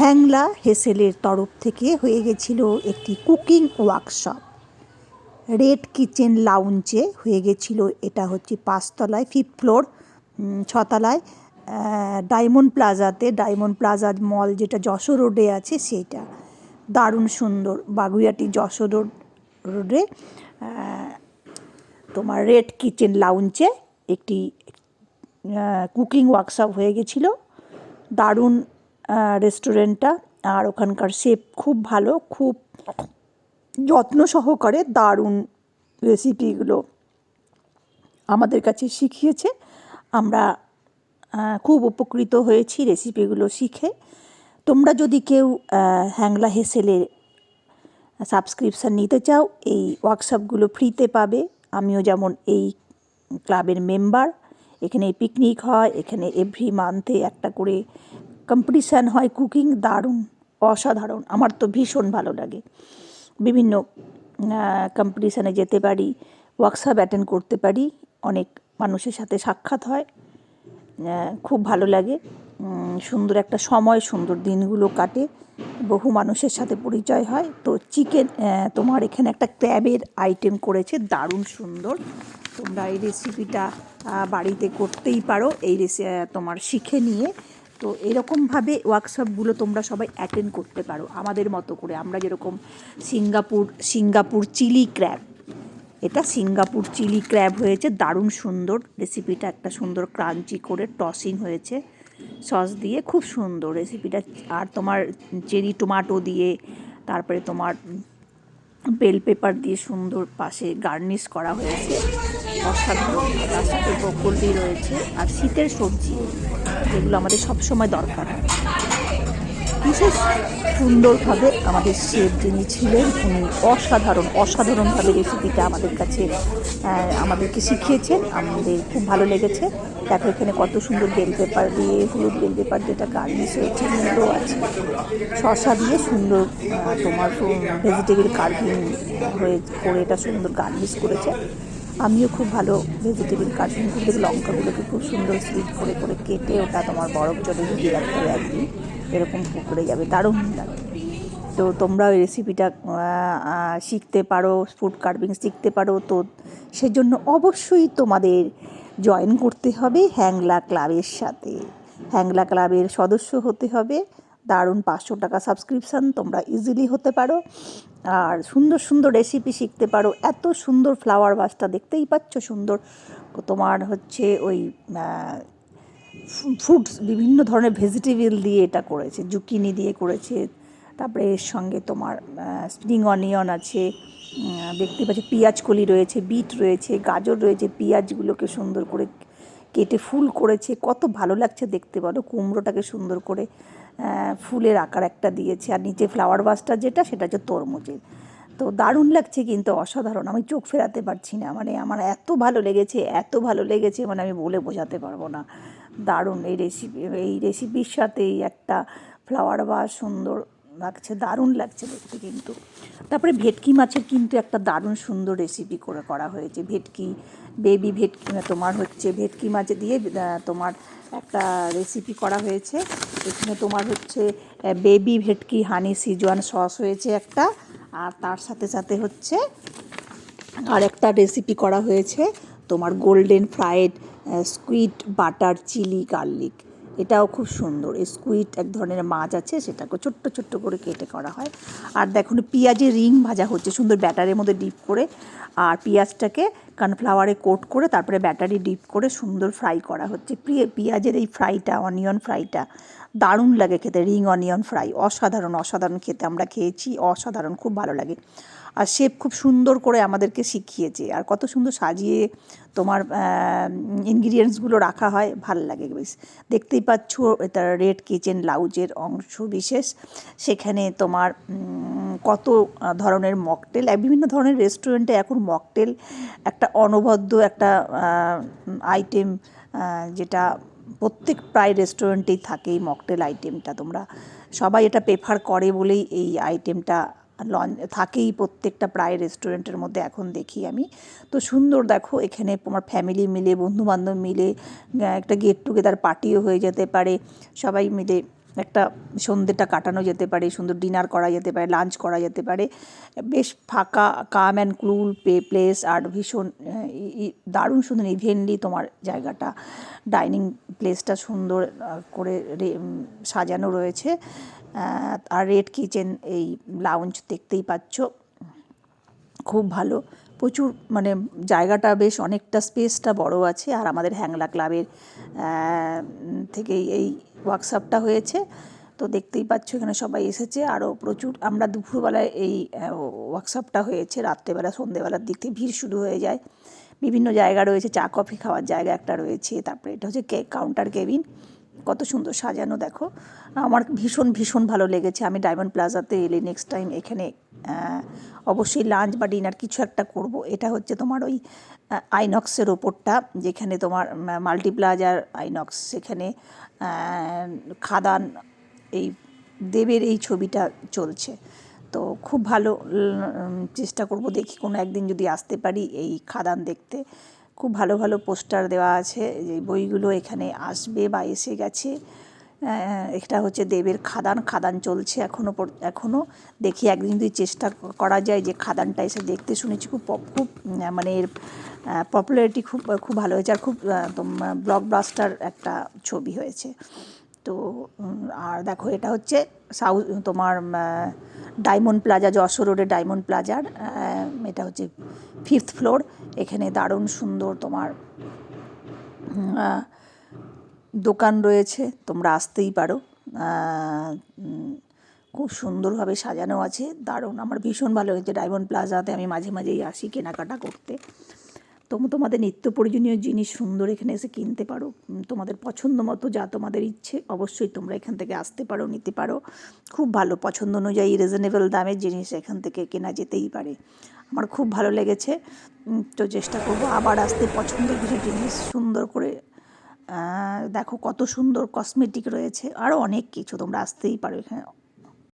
হ্যাংলা হেসেলের তরফ থেকে হয়ে গেছিল একটি কুকিং ওয়ার্কশপ। রেড কিচেন লাউঞ্জে হয়ে গেছিল, এটা হচ্ছে পাঁচতলায়, ফিফথ ফ্লোর ছতলায় ডায়মন্ড প্লাজাতে, ডায়মন্ড প্লাজা মল যেটা যশোর রোডে আছে সেইটা দারুণ সুন্দর, বাগুইয়াটি যশোর রোড, রোডে তোমার রেড কিচেন লাউঞ্জে একটি কুকিং ওয়ার্কশপ হয়ে গেছিল। দারুণ রেস্টুরেন্টটা আর ওখানকার শেফ খুব ভালো, খুব যত্ন সহকারে দারুণ রেসিপিগুলো আমাদের কাছে শিখিয়েছে। আমরা খুব উপকৃত হয়েছি রেসিপিগুলো শিখে। তোমরা যদি কেউ হ্যাংলা হেসেলের সাবস্ক্রিপশান নিতে চাও, এই ওয়ার্কশপগুলো ফ্রিতে পাবে। আমিও যেমন এই ক্লাবের মেম্বার এখানে পিকনিক হয়, এখানে এভরি মান্থে একটা করে কম্পিটিশান হয় কুকিং দারুণ, অসাধারণ, আমার তো ভীষণ ভালো লাগে। বিভিন্ন কম্পিটিশানে যেতে পারি ওয়ার্কশপ অ্যাটেন্ড করতে পারি, অনেক মানুষের সাথে সাক্ষাৎ হয় খুব ভালো লাগে। সুন্দর একটা সময়, সুন্দর দিনগুলো কাটে, বহু মানুষের সাথে পরিচয় হয়। তো চিকেন তোমার এখানে একটা ক্র্যাবের আইটেম করেছে, দারুণ সুন্দর। তোমরা এই রেসিপিটা বাড়িতে করতেই পারো, এই রেসি তোমার শিখে নিয়ে। তো এরকমভাবে ওয়ার্কশপগুলো তোমরা সবাই অ্যাটেন্ড করতে পারো, আমাদের মতো করে। আমরা যেরকম সিঙ্গাপুর সিঙ্গাপুর চিলি ক্র্যাব এটা সিঙ্গাপুর চিলি ক্র্যাব হয়েছে, দারুণ সুন্দর। রেসিপিটা একটা সুন্দর ক্রাঞ্চি করে টসিং হয়েছে। সস দিয়ে খুব সুন্দর রেসিপিটা আর তোমার চেরি টমাটো দিয়ে, তারপরে তোমার বেল পেপার দিয়ে সুন্দর পাশে গার্নিশ করা হয়েছে। অসাধারণ তার সাথে ব্রকলি রয়েছে। আর শীতের সবজি, যেগুলো আমাদের সবসময় দরকার। হয় বিশেষ সুন্দরভাবে আমাদের শেফ যিনি ছিলেন, উনি অসাধারণ, অসাধারণভাবে রেসিপিটা আমাদের কাছে আমাদেরকে শিখিয়েছেন। আমাদের খুব ভালো লেগেছে। দেখো এখানে কত সুন্দর বেল পেপার দিয়ে, হলুদ বেল পেপার যেটা গার্নিশ হয়েছে মূল্য আছে। শশা দিয়ে সুন্দর তোমার ভেজিটেবল কার্ভিং হয়ে, করে এটা সুন্দর গার্নিশ করেছে। আমিও খুব ভালো ভেজিটেবল কাটিং করে। লঙ্কাগুলোকে খুব সুন্দর সুইট করে করে কেটে ওটা তোমার বরফ জলে ডুবিয়ে রাখতে হবে একদিন। এরকম পুকুরে যাবে, দারুণ দারুণ তো তোমরা ওই রেসিপিটা শিখতে পারো ফুড কার্ভিং শিখতে পারো। তো সেজন্য অবশ্যই তোমাদের জয়েন করতে হবে হ্যাংলা ক্লাবের সাথে। হ্যাংলা ক্লাবের সদস্য হতে হবে। দারুণ পাঁচশো টাকা সাবস্ক্রিপশান তোমরা ইজিলি হতে পারো। আর সুন্দর সুন্দর রেসিপি শিখতে পারো। এত সুন্দর ফ্লাওয়ার বাসটা দেখতেই পাচ্ছ সুন্দর। তোমার হচ্ছে ওই ফ্রুটস বিভিন্ন ধরনের ভেজিটেবল দিয়ে এটা করেছে জুকিনি দিয়ে করেছে। তারপরে এর সঙ্গে তোমার স্প্রিং অনিয়ন আছে। দেখতে পাচ্ছি পেঁয়াজ কলি রয়েছে, বিট রয়েছে, গাজর রয়েছে। পেঁয়াজগুলোকে সুন্দর করে কেটে ফুল করেছে, কত ভালো লাগছে দেখতে বলো কুমড়োটাকে সুন্দর করে ফুলের আকার একটা দিয়েছে। আর নিচে ফ্লাওয়ার বাসটা যেটা, সেটা হচ্ছে তরমুজের। তো দারুণ লাগছে কিন্তু, অসাধারণ। আমি চোখ ফেরাতে পারছি না। মানে আমার এত ভালো লেগেছে, এত ভালো লেগেছে মানে আমি বলে বোঝাতে পারব না। দারুণ এই রেসিপি এই রেসিপির সাথেই একটা ফ্লাওয়ার বাস সুন্দর লাগছে, দারুণ লাগছে দেখতে কিন্তু। তারপরে ভেটকি মাছের কিন্তু একটা দারুণ সুন্দর রেসিপি করে করা হয়েছে। ভেটকি বেবি ভেটকি তোমার হচ্ছে ভেটকি মাছ দিয়ে তোমার একটা রেসিপি করা হয়েছে। এখানে তোমার হচ্ছে বেবি ভেটকি হানি সিজওয়ান সস হয়েছে একটা। আর তার সাথে সাথে হচ্ছে আর একটা রেসিপি করা হয়েছে, তোমার golden fried squid butter chilli garlic এটাও খুব সুন্দর। স্কুইট এক ধরনের মাছ আছে, সেটাকে ছোট্ট ছোট্ট করে কেটে করা হয়। আর দেখুন পেঁয়াজের রিং ভাজা হচ্ছে, সুন্দর ব্যাটারের মধ্যে ডিপ করে। আর পেঁয়াজটাকে কানফ্লাওয়ারে কোট করে, তারপরে ব্যাটারি ডিপ করে সুন্দর ফ্রাই করা হচ্ছে। পেঁয়াজের এই ফ্রাইটা অনিয়ন ফ্রাইটা দারুণ লাগে খেতে, রিং অনিয়ন ফ্রাই, অসাধারণ অসাধারণ খেতে আমরা খেয়েছি, অসাধারণ, খুব ভালো লাগে। আর শেফ খুব সুন্দর করে আমাদেরকে শিখিয়েছে, আর কত সুন্দর সাজিয়ে তোমার ইনগ্রিডিয়েন্টসগুলো রাখা হয়, ভালো লাগে বেশ। দেখতেই পাচ্ছ, এটা রেড কিচেন লাউজের অংশ বিশেষ। সেখানে তোমার কত ধরনের মকটেল বিভিন্ন ধরনের রেস্টুরেন্টে এখন মকটেল একটা অনবদ্য একটা আইটেম যেটা প্রত্যেক প্রায় রেস্টুরেন্টেই থাকে এই মকটেল আইটেমটা তোমরা সবাই এটা প্রেফার করে বলেই এই আইটেমটা লঞ্চ থাকেই প্রত্যেকটা প্রায় রেস্টুরেন্টের মধ্যে এখন দেখি আমি। তো সুন্দর দেখো, এখানে তোমার ফ্যামিলি মিলে, বন্ধুবান্ধব মিলে একটা গেট টুগেদার পার্টিও হয়ে যেতে পারে। সবাই মিলে একটা সন্ধ্যেটা কাটানো যেতে পারে, সুন্দর ডিনার করা যেতে পারে লাঞ্চ করা যেতে পারে। বেশ ফাঁকা কাম অ্যান্ড কুল পে প্লেস আর ভীষণ দারুণ সুন্দর ইভেন্টলি তোমার জায়গাটা। ডাইনিং প্লেসটা সুন্দর করে সাজানো রয়েছে। আর রেড কিচেন এই লাউঞ্জ দেখতেই পাচ্ছ। খুব ভালো। প্রচুর মানে জায়গাটা বেশ অনেকটা স্পেসটা বড় আছে আর আমাদের হ্যাংলা ক্লাবের থেকেই এই ওয়ার্কশপটা হয়েছে। তো দেখতেই পাচ্ছ এখানে সবাই এসেছে। আরও প্রচুর, আমরা দুপুরবেলায় এই ওয়ার্কশপটা হয়েছে। রাত্রেবেলা, সন্ধেবেলার দিক থেকে ভিড় শুরু হয়ে যায়। বিভিন্ন জায়গা রয়েছে, চা, কফি খাওয়ার জায়গা একটা রয়েছে। তারপরে এটা হচ্ছে কেক কাউন্টার কেবিন কত সুন্দর সাজানো, দেখো। আমার ভীষণ ভীষণ ভালো লেগেছে। আমি ডায়মন্ড প্লাজাতে এলে নেক্সট টাইম এখানে অবশ্যই লাঞ্চ বা ডিনার কিছু একটা করব। এটা হচ্ছে তোমার ওই আইনক্সের ওপরটা, যেখানে তোমার মাল্টি প্লাজার আইনক্স সেখানে খাদান, এই দেবের এই ছবিটা চলছে। তো খুব ভালো চেষ্টা করব দেখি কোনো একদিন যদি আসতে পারি এই খাদান দেখতে। খুব ভালো ভালো পোস্টার দেওয়া আছে, যে বইগুলো এখানে আসবে বা এসে গেছে। এটা হচ্ছে দেবের খাদান খাদান চলছে এখনও এখনও দেখি একদিন যদি চেষ্টা করা যায় যে খাদানটা এসে দেখতে শুনেছি খুব খুব মানে এর পপুলারিটি খুব খুব ভালো হয়েছে। আর খুব ব্লকবাস্টার একটা ছবি হয়েছে। তো আর দেখো এটা হচ্ছে সাউথ, তোমার ডায়মন্ড প্লাজা, যশোর রোডে ডায়মন্ড প্লাজার এটা হচ্ছে ফিফথ ফ্লোর। এখানে দারুণ সুন্দর তোমার দোকান রয়েছে, তোমরা আসতেই পারো। খুব সুন্দরভাবে সাজানো আছে, দারুণ। আমার ভীষণ ভালো হয়েছে ডায়মন্ড প্লাজাতে, আমি মাঝে মাঝেই আসি কেনাকাটা করতে। তো তোমাদের নিত্য প্রয়োজনীয় জিনিস সুন্দর এখানে এসে কিনতে পারো। তোমাদের পছন্দ মতো যা তোমাদের ইচ্ছে, অবশ্যই তোমরা এখান থেকে আসতে পারো, নিতে পারো। খুব ভালো পছন্দ অনুযায়ী রিজনেবল দামের জিনিস এখান থেকে কেনা যেতেই পারে। আমার খুব ভালো লেগেছে। তো চেষ্টা করব আবার আসতে পছন্দের কিছু জিনিস সুন্দর করে। দেখো কত সুন্দর কসমেটিক রয়েছে। আরও অনেক কিছু তোমরা আসতেই পারো এখানে।